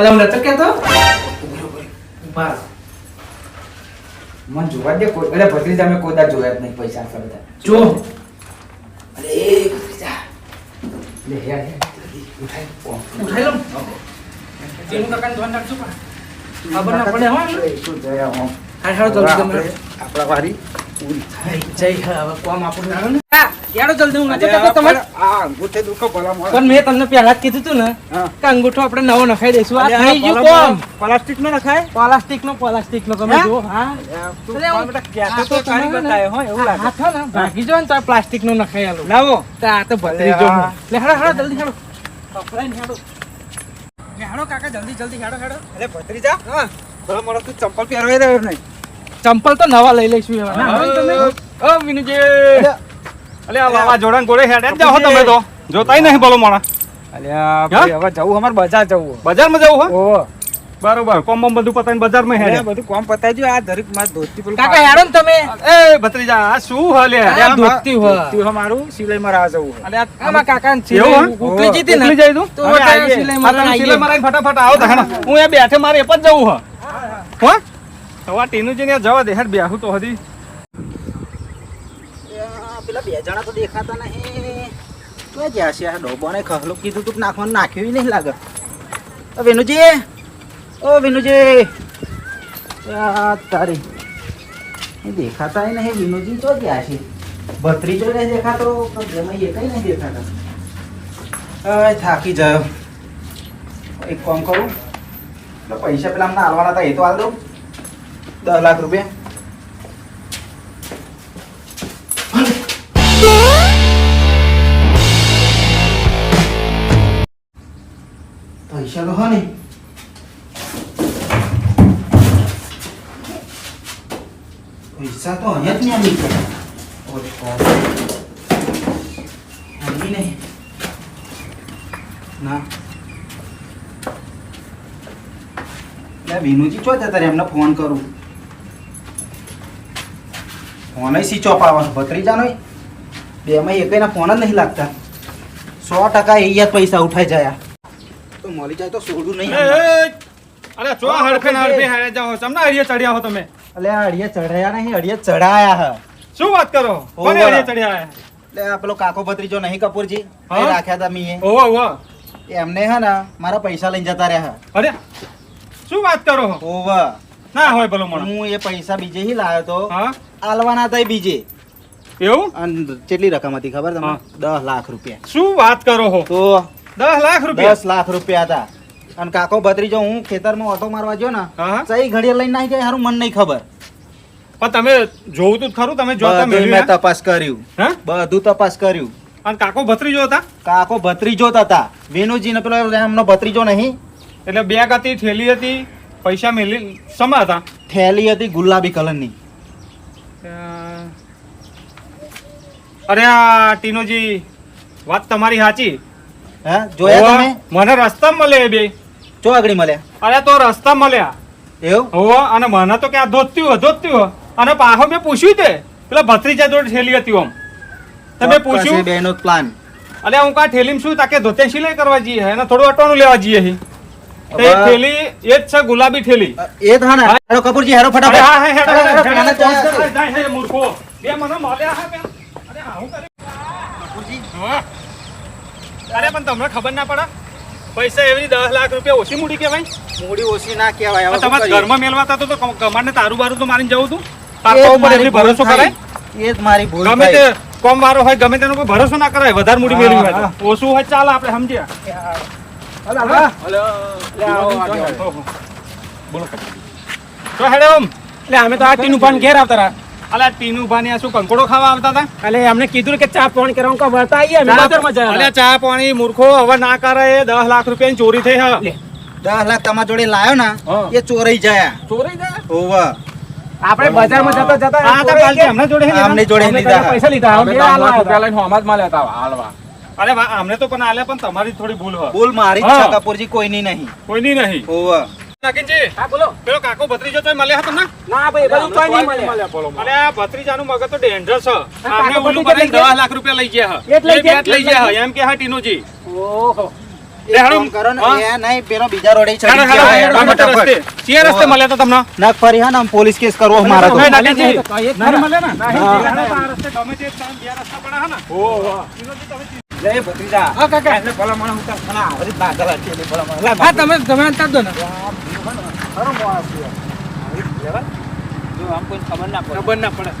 કાકા એવું નતો કેતો? ઊભા મને જોવા દે કોઈ અરે ભત્રીજા મેં કોઈ દાડો જોયા જ નહીં પૈસા બધા. જો. અરે ભત્રીજા. લે હે હે ઉઠાઈ ઉઠાઈ લો. તેનું કાકાને ધ્યાન રાખજો પણ. ખબર ના પડે હો. શું જયા હો. હા હા જલ્દી તમે આપણા વારી. પૂરી થાય. જય હવે કોમ આપણું આવે ને હા યાડો જલ્દી હું નતો કહેતો તમારે આ અંગૂઠે દુખો ભલા મોળા. પણ મેં તમને પહેલા જ કીધું તું ને કે અંગૂઠો આપણે નવો નખાઈ દઈશું. આ થઈ ગયું કોમ. પ્લાસ્ટિક નો નખાય? પ્લાસ્ટિક નો પ્લાસ્ટિક નો તમે જુઓ. હા. તું બેટા કહેતો તો તો કાઢી તમે ને- બતાવ્યો, હો, એવું લાગે. હાથ ને ભાગી જાઓ ને તો પ્લાસ્ટિક નો નખાઈ આલો. લાવો. તો આ તો ભલે. લે હેડો જલ્દી હેડો કપડાં હેડો હેડો કાકા જલ્દી જલ્દી હેડો હેડો અરે ભત્રીજા ભલા મોળા તું ચંપલ પહેરવાઈ રહ્યો નહીં. ચંપલ તો નવા લઈ લઈશું એવા ના તમે ઓ મિનુજી અલે આ વાવાઝોડાને ગોળે હેડે જ જાઓ તમે તો. જોતાય નહીં બોલો મોણા અલ્યા હવે જવું અમારે બજાર જવું. બજારમાં જવું હો? બરોબર કોમ બોમ બધું પતાઈને બજારમાં હેડે. બધું કોમ પતાઈ ગયું આ ધરીક માર ધોતી પેલું કાકા હેડો ને તમે. એ ભત્રીજા આ શું હલે? આ ધોતી હોય. ધોતી હોય મારું સિલાઈ માં રાહ જવું. આ કાકા ને સિલાઈ ઉકલી જીતી ને ઉકલી? તો? સિલાઈ. સિલાઈ ફટાફટ આવો હું એ બેઠે મારે એ પણ જવું હા. હો? હવે આ ત્યાં જવા દે, હેડ બેહું તો હજી. પેલા બે જણા તો દેખાતા નહીં. તો જ્યાં છે, આ ડોબાને ખહલો કીધું તું નાખવાનું નાખ્યું નહીં લાગે. ઓ વિનુજી ઓ વિનુજી. તારી. દેખાતા નહીં, વિનુજી તો ગયા છે. ભત્રીજો નહીં દેખાતો તો એ કઈ નહીં દેખાતા. અય થાકી જાયો એક કામ કરું. પૈસા પેલા અમને હાલવાના હતા, એ તો હાલ દઉં. દસ લાખ રૂપિયા. પૈસા તો હા પૈસા તો અહીંયા જ નહીં આવી નહીં. ના. વિનુજી, ચો જતા રે એમને ફોન કરું. ફોન સ્વિચ ઓફ આવે ભત્રીજાનો બેમાં એકઈના ફોન જ નહીં લાગતા. સો ટકા એ પૈસા ઉઠાઈ જાય. તો મળી જાય તો સોડું નહીં. એ, એ, અરે ચો હડફે ને હડફે હેડે જાઓ. તમને હરિયે ચડ્યા હો તમે? અલે આ અડિયે નહીં અડિયે ચઢાયા હ. શું વાત કરો? કોને ઓવા. ચડ્યા એટલે પેલો કાકો ભત્રીજો નહીં કપૂરજી. રાખ્યા હતા મીએ. ઓહો ઓહો એમને હે ને મારા પૈસા લઈને જતા રહ્યા અરે શું વાત કરો હો? ના હોય ભલો મોણા. હું એ પૈસા બીજે હી લાવ્યો તો. હા? આલવાના હતા બીજે. એવું? અને કેટલી રકમ હતી ખબર તમને? દસ લાખ રૂપિયા. શું વાત કરો હો? તો દસ લાખ રૂપિયા? દસ લાખ રૂપિયા હતા. અને કાકો ભત્રીજો હું ખેતરમાં ઓટો મારવા ગયો ને. સહી ઘડીએ લઈને નાખી જાય હારું મને નહીં ખબર. પણ તમે જોવું તું ખરું તમે જોતા મેં તપાસ કર્યું. હા? બધું તપાસ કર્યું. અને કાકો ભત્રીજો હતા? કાકો ભત્રીજો હતા. વેનુજી ને પેલો એમનો ભત્રીજો નહીં. એટલે બેગ હતી થેલી હતી પૈસા મેલી સમા હતા? થેલી હતી ગુલાબી કલરની. અરે આ ટીનોજી વાત તમારી સાચી. હે? જોયા તમે? મને રસ્તા મળે બે. ચો આગળ મળ્યા અરે તો રસ્તા મળ્યા એવું? હો અને મને તો ક્યાં ધોત્યું હોય અને પાછો મેં પૂછ્યું તે પેલા ભત્રીજા જોડે ઠેલી હતી ઓમ. તમે પૂછ્યું બેનો પ્લાન અલ્યા હું કા ઠેલીમ શું તાકે ધોતે સિલાઈ કરવા જઈએ અને થોડું અટવાનું લેવા જઈએ તો એ જ છે ગુલાબી થેલી. એ જ હા હેરો કપૂરજી હેરો ફટાફટ. હા, હા, હેડો, હેડો, હેડો, હેડો, હેડો, હેડો, મૂર્ખો. બે મને મળ્યા હા અરે હા, કર્યું? હા. અરે પણ તમને ખબર ના પડે? પૈસા એવી દસ લાખ રૂપિયા ઓછી મૂડી કેવાય મૂડી ઓછી ના કેવાય હવે તમારે ઘરમાં મેળવાતા તો તો કમાને તારું બારું તો મારીને જવું તું. એ ઉપર એટલી ભરોસો કરાય? એ જ મારી ભૂલ ગમે તે કોમ વાળો હોય ગમે તેનો કોઈ ભરોસો ના કરાય વધારે મૂડી મેળવી હોય ઓછું હોય ચાલ ચાલે આપણે સમજ્યા? અમે તો આ ટીનું ઘેર આવતા રહ્યા અલા ટીનુ શું કંકોડો ખાવા આવતા હતા એટલે અમને કીધું કે ચા પાણી કરવાનું કા વળતા આવીએ અમે બજારમાં જયા અલ્યા ચા પાણી મૂર્ખો હવે ના કરે એ દસ લાખ રૂપિયાની ચોરી થઈ હા લાખ તમારા જોડે લાયો ને એ ચોરી જાય. ચોરી જાય? ઓવ આપણે બજારમાં જતા જતા આ તો કાલથી એમના જોડે અમે લીધા પૈસા લીધા હાલવા હતા. અરે અમને તો પણ આલે પણ તમારી થોડી ભૂલ હોય ભૂલ મારી જ છે કપૂરજી કોઈની નહીં કોઈની નહીં ઓવ નાગીનજી, હા બોલો પેલો કાકો ભત્રીજો તોય મળ્યા હતા ના ભાઈ બધું કોઈ નહીં અરે આ ભત્રીજાનું મગજ તો છે ઓલું લાખ રૂપિયા લઈ ગયા લઈ ગયા? લઈ ગયા એમ કે હા ટીનુજી ઓહો મળ્યા ફરી હા પોલીસ કેસ કરવો મારે તો લે ભત્રીજા. હા, કાકા. એટલે ભલા માણસ હું મને આવડી જ ના ગલા છે, એટલે ભલા. હા તમે તમે અંતર દો ને. ખરો માણસ છે. આવી લેવા. જો આમ કોઈ ખબર ના પડે. ખબર ના પડે.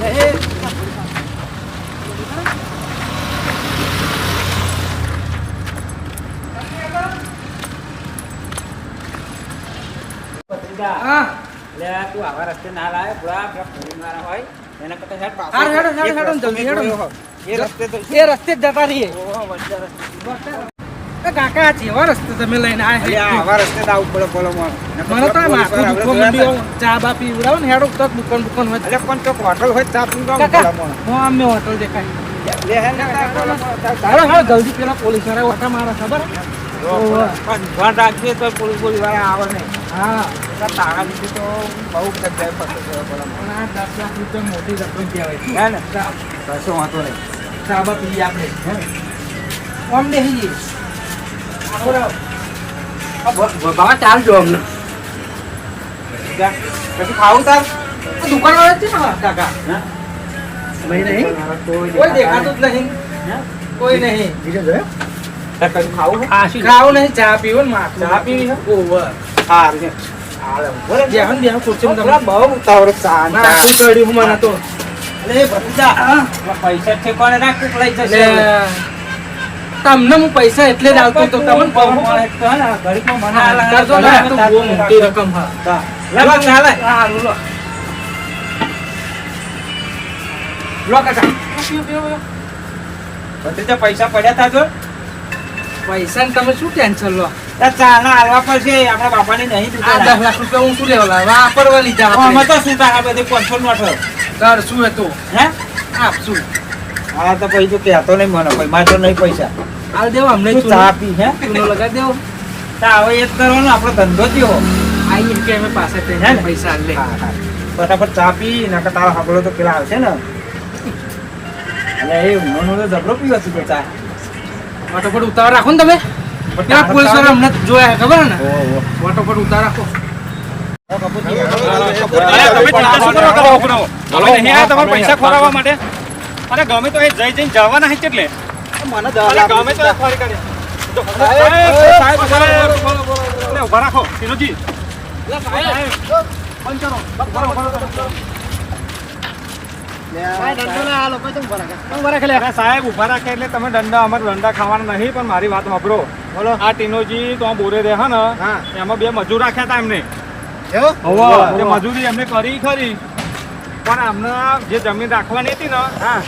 લે, એ, ભત્રીજા, હા. લે, તું આવા રસ્તે ના લાવે, પેલા- પેલા ફોરીવાળા હોય, એના કરતા હેડ પાછો. હારું, હેડો, હેડો, હેડો, જલ્દી હેડો. એ રસ્તે તો એ રસ્તે જ જતા રહીએ ઓહો, વચ્ચે રસ્તે. કાકા જેવા રસ્તે તમે લઈને આયા આવા રસ્તે તો આવું પડે, બોલો. મને તો માથું. ચા બા પીવડાવો ને હેડો દુકાન દુકાન હોય અલ્યા, પણ ચોક હોટલ હોય ચા પીવું કામ કાકા હું હોટલ દેખાય લે, હે ને, જલ્દી પેલા પોલીસવાળા ઓટા મારે ખબર. પણ ધ્યાન તો પોલીસ પોલીસવાળા આવે નહીં. હા. એટલા લીધે તો બહુ જગ્યાએ ફસે છે ભલા માણસ. પણ આ દસ લાખ રૂપિયા મોટી રકમ કહેવાય. ને? કશો વાંધો નહીં. ચા બા પીએ આપણે હે? આમ જઈએ આવો રાવ. બાબા અમને. પછી ખાવું તાર? આ દુકાનવાળા છે ને? કાકા. ભાઈ કોઈ દેખાતું જ નહીં. કોઈ નહીં. કશું ખાવું હે? ખાવું નહીં ચા પીવો ને માથું ચા પીવી છે? ઓવર સારું છે. હાલે, બરાબર. બેહન બેહન ખુરશીમાં પેલા તમે બહુ ઉતાવળ ચા ને ચા. માથું ચડ્યું મને તો અરે ભત્રીજા, પેલા પૈસા ઠેકાણે રાખ, કોક લઈ જશે. તમને હું પૈસા એટલે જ આવતો તો તમને બહુ બહુ મળે તો ને, ઘડીકમાં મને હાલ હાલ કરજો ને, તો બહુ મોટી રકમ હા હા. ચાલે. સારું લો લો કાકા પૈસા પડ્યા તા જો પૈસા તમે શું ટેન્શન લો? ચાના હાલવા પડશે આપણા બાપાની નહીં દુકાન. દસ લાખ રૂપિયા હું શું લેવા. વાપરવા લીધા આમાં તો શું તારા બધે પાંચસો નોટ હોય. શું હતું હે? આપશું હા તો પછી તું કહેતો નહીં મને કોઈ મારે તો નહીં પૈસા. હાલ દેવો અમને ચા પી હે? ચૂનો લગાવી દેવો. તા હવે એ જ કરવાનો આપણો ધંધો થયો આઈ કે અમે પાસે હે? પૈસા લે. ફટાફટ ચા પી નકર તારો હાંભળો તો પેલા આવશે ને. એટલે એ મનો તો જબરો પીવો છે ચા. ફટોફટ ઉતાવળ રાખો ને તમે. ત્યાં પોલીસવાળા અમને જોયા ખબર ને? ઓહો. ફટોફટ ઉતાર રાખો. તમે પૈસા ખોરાવવા માટે? અને ગમે તો એ જઈ જઈને જવાના છે એટલે. મને ગમે તો ખોરી ઊભા રાખો ટીનુજી. બંધ કરો. બરો, બરો, બરો. અરે સાહેબ ઊભા રાખે એટલે તમે દંડા અમારે દંડા ખાવાના નહીં પણ મારી વાત સાંભળો. બોલો. આ ટીનોજી તો બોરે રહે ને? એમાં બે મજૂર રાખ્યા હતા એમને. મજૂરી એમને કરી ખરી. પણ અમને જે જમીન રાખવાની હતી ને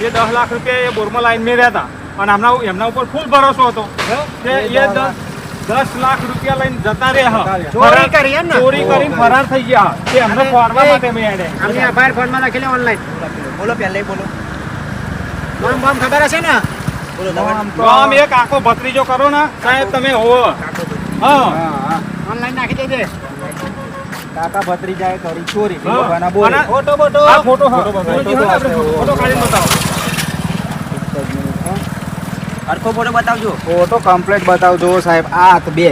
એ દસ લાખ રૂપિયા એ બોરમાં લાઈન મેં રહેતા અને એમના એમના ઉપર ફૂલ ભરોસો હતો. કે એ દસ લાખ રૂપિયા લઈને જતા રહ્યા ચોરી કરી ચોરી કરીને ફરાર થઈ ગયા ફોન એમને ફોડવા માટે મેં એડે બોલો પહેલે બોલો. નામ બામ ખબર હશે ને? બોલો નામ એક આખો ભત્રીજો કરો ને સાહેબ તમે હો. હા ઓનલાઈન નાખી દેજે. કાકા ભત્રીજાએ કરી ચોરી ભગવાના બોલ. Photo photo. બોટો આ ફોટો હા. ફોટો હા, ફોટો કાઢીને બતાવો. હરખો ફોટો બતાવજો. ફોટો કમ્પ્લીટ બતાવજો સાહેબ આ બે.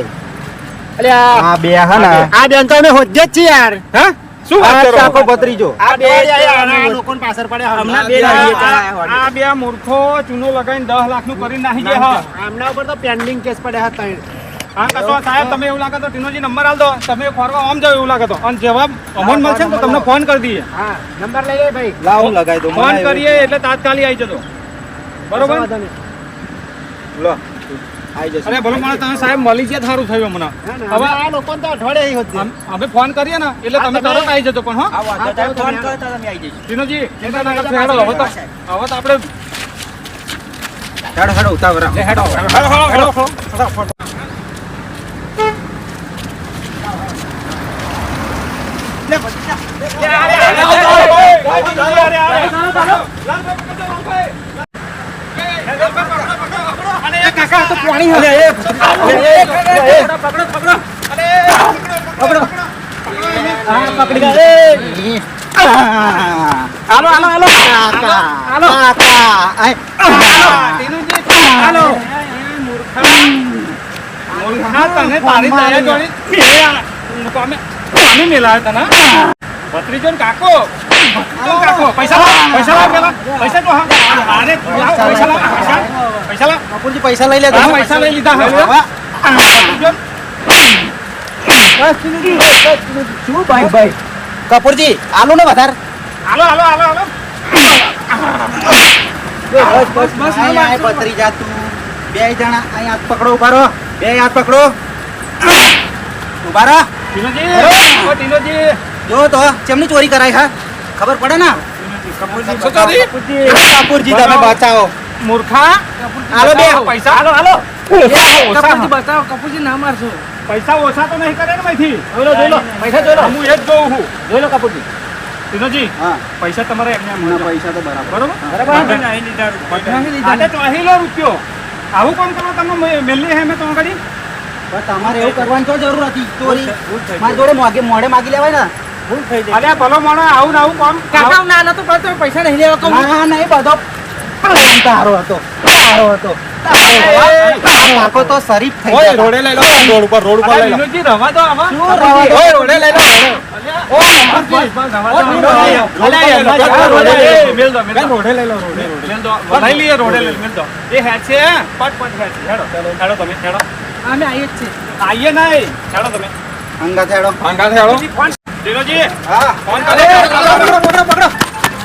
અલ્યા. આ બે હા ને? આ બેન તો અમે હોજે જ છીએ યાર. હા? શું વાત કરો? કાકો ભત્રીજો. આ બે લોકોને પાછળ પડ્યા હમણા બે આ- બે મૂર્ખો ચૂનો લગાવીને 10 લાખનું કરી નાખી ગયા હા આમના ઉપર તો પેન્ડિંગ કેસ પડ્યા હતા હા કશો સાહેબ તમે એવું લાગે તો ટીનોજી નંબર આલ દો. તમે ફરવા આમ જાવ એવું લાગે તો. અને જવાબ અમન મળશે તો તમને ફોન કરી દઈએ. હા નંબર લઈ લે ભાઈ. લાવ હું લગાવી દઉં. ફોન કરીએ એટલે તાત્કાલિક આવી જજો. બરોબર? લો. અરે ભલે મને તમે સાહેબ મળી ગયા સારું થયું મને હવે આ લોકો તો અઠવાડિયે અમે ફોન કરીએ ને એટલે તમે તરત આવી જજો પણ હા ફોન કરો તમે આવી જજો ટીનોજી ચિંતા ના કરશો હેડો હવે તો હવે તો આપણે હેડો હેડો ઉતાવળ રાખો. હેડો હેડો હેડો હેડો એ કાકા તો પાણી હવે એ પકડો પકડો પકડો. અરે પકડો હા પકડી ગયા. હાલો હાલો હાલો. કાકા હાલો. કાકા હાલો. તીનુજી હાલો. મૂર્ખા તને તારી તૈયાર જોડી. અમે મેલાય તને. ભત્રીજો કાકો. કાકો પૈસા લાવ પૈસા લાવ પેલા પૈસા તો હા અરે લાવ પૈસા લાવ પૈસા પૈસા લાવ કપૂરજી પૈસા લઈ લે પૈસા લઈ લીધા હવે હા. ભત્રીજો ને શું ભાઈ ભાઈ કપૂરજી આલો. ને વધાર બસ બસ બસ જા તું બે જણા અહીં હાથ પકડો ઊભા રહો. બે હાથ પકડો. ઊભા રહો. ટીનોજી. ટીનોજી. જો તો ચેમની ચોરી કરાય હા? ખબર પડે ને? કપૂરજી તમે બચાવો. મૂર્ખા? હાલો બે. પૈસા. હાલો હાલો. કપૂરજી બતાવો કપૂરજી ના મારશો. પૈસા ઓછા તો નહીં કરે ને માંથી જોઈ લો. જોઈ લો પૈસા જોઈ લો. હું એ જ જોઉં છું. જોઈ લો કપૂરજી. ટીનોજી પૈસા તમારે એમને. પૈસા તો બરાબર. બરાબર. લીધા તો અહીં લો રૂપિયો. આવું કોણ કરો? તમે મેલી હે મેં તો આગળ તમારે એવું કરવાની તો જરૂર હતી. ચોરી મારી જોડે મોડે માગી લેવાય ને. અરે ભલો મોણો આવું ને આવું કોમ કાકા ના ના તો પૈસા નહીં લેવા કહું ના નહીં બધો તારો હતો તારો હતો આખો તો શરીફ થઈ ઓય રોડે લઈ લો રોડ ઉપર રોડ ઉપર લઈ લો વિનોદજી રવા દો આમાં શું રવા દો? ઓય રોડે લઈ લો ઓ અમરજી ઓ વિનોદજી અલ્યા એમાં જતા રોડે લઈ મેલ દો મેલ દો રોડે લઈ લો રોડે લઈ લઈએ રોડે લઈ મેલ દો એ હેડ છે પટ પટ હેડ છે હેડો હેડો તમે હેડો અમે આવીએ જ છે આઈએ નહીં હેડો તમે અંગા હેડો ફોન દિનોજી હા. ફોન અરે, કર્યો પકડો, પકડો, પકડો.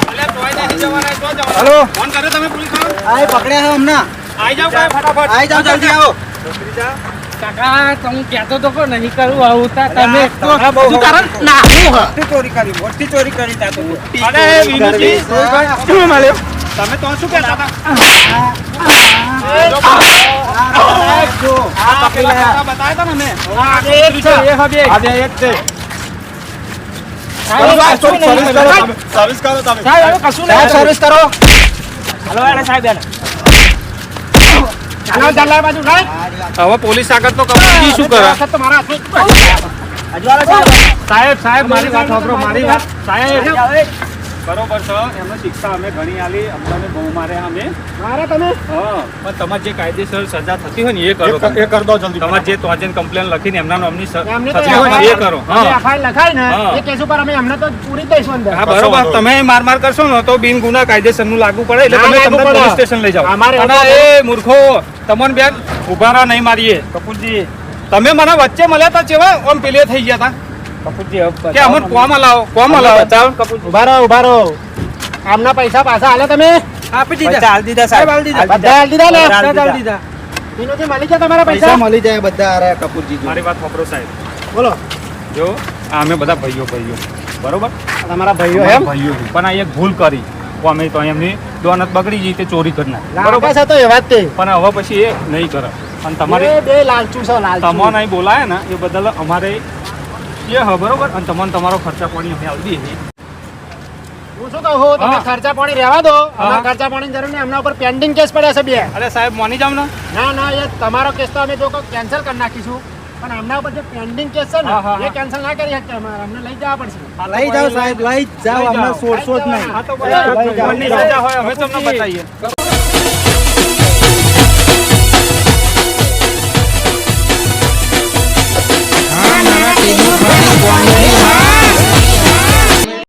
અલ્યા તોય નહીં જવાના તો જવાના? હલો. ફોન કર્યો તમે પોલીસવાળા આ એ પકડ્યા છે હમણાં. આઈ જાવ કાંઈ. ફટાફટ. આઈ જાઓ જલ્દી આવો. કાકા તમે કહેતો તો કો નહીં કરું આવું તા. તમે તો હા, બહુ શું કારણ? નાખું હ ચોરી કરી મોટી ચોરી કરી તા તો. અરે વિનુજી શું મળ્યો તમે તો શું કહેતા હતા? આ પેલા ખાતા બતાવ્યા હતા ને મેં. આ બે એક છે, એ હા. બે એક. સર્વિસ કરો તમે. સાહેબ હવે કશું નહીં સર્વિસ કરો હલો એને સાહેબ એને હવે પોલીસ આગળ તો કપૂરજી શું કરે? સાહેબ. સાહેબ મારી વાત સાંભળો મારી વાત. સાહેબ. બરોબર છે. એમને શિક્ષા અમે ઘણી આલી. અમને બહુ મારે અમે. મારે તમે? હા. પણ તમારે જે કાયદેસર સજા થતી હોય ને એ કરો એ કર દો જલ્દી. તમારે જે તોજન કમ્પ્લેન લખીને એમના નામની સ- એમની તો હોય એ કરો. હા. એફઆઈઆર લખાય ને એ કેસ ઉપર અમે એમને તો પૂરી દઈશું અંદર. હા બરોબર. તમે માર માર કરશો ને તો બિન ગુના કાયદેસરનું લાગુ પડે એટલે તમે તમને પોલીસ સ્ટેશન લઈ જાઓ. અમારે અને એ મૂર્ખો તમોન બેન ઊભા રહો નહીં મારીએ. કપૂરજી. તમે મને વચ્ચે મળ્યા તા ચેવા ઓમ પેલે થઈ ગયા તા? કપૂરજી કે અમન કોમ હલાવો કોમ હલાવો ઊભા રહો ઊભા રહો. આમના પૈસા પાછા હાલે તમે. આપી દીધા. હાલ દીધા સાહેબ. હાલ બધા હાલ દીધા ને? હાલ હાલ દીધા. વિનોદજી મળી ગયા તમારા પૈસા? પૈસા મળી જાય બધા અરે કપૂરજી મારી વાત વાપરો સાહેબ. બોલો. જો અમે બધા ભાઈઓ ભાઈઓ. બરોબર? તમારા ભાઈઓ એમ? ભાઈઓ પણ આ એક ભૂલ કરી. અમે તો એમની દોનત બગડી જઈ તે ચોરી કરી નાખી બરોબર? છે તો એવા જ પણ હવે પછી એ નહીં કરે. અને તમારે બે લાલચુ છે લાલચુ. તમને અહીં બોલાય ને એ બદલ અમારે એ હા બરોબર? અને તમને તમારો ખર્ચા પાણી અમે આવી દઈએ. તમે ખર્ચા પાણી રહેવા દો. અમારા ખર્ચા પાણી જરૂર નહીં એમના ઉપર પેન્ડિંગ કેસ પડ્યા છે બે. અરે સાહેબ માની જાવ ને? ના ના એ તમારો કેસ તો અમે જો કેન્સલ કરી નાખીશું. પણ એમના ઉપર જે પેન્ડિંગ કેસ છે ને એ કેન્સલ ના કરી શકતા અમારે અમને લઈ જવા પડશે. લઈ જાઓ સાહેબ લઈ જાઓ અમને જાઓ. જ નહીં. લઈ જાઓ. ભગવાનની સજા હોય અમે તમને બતાવીએ.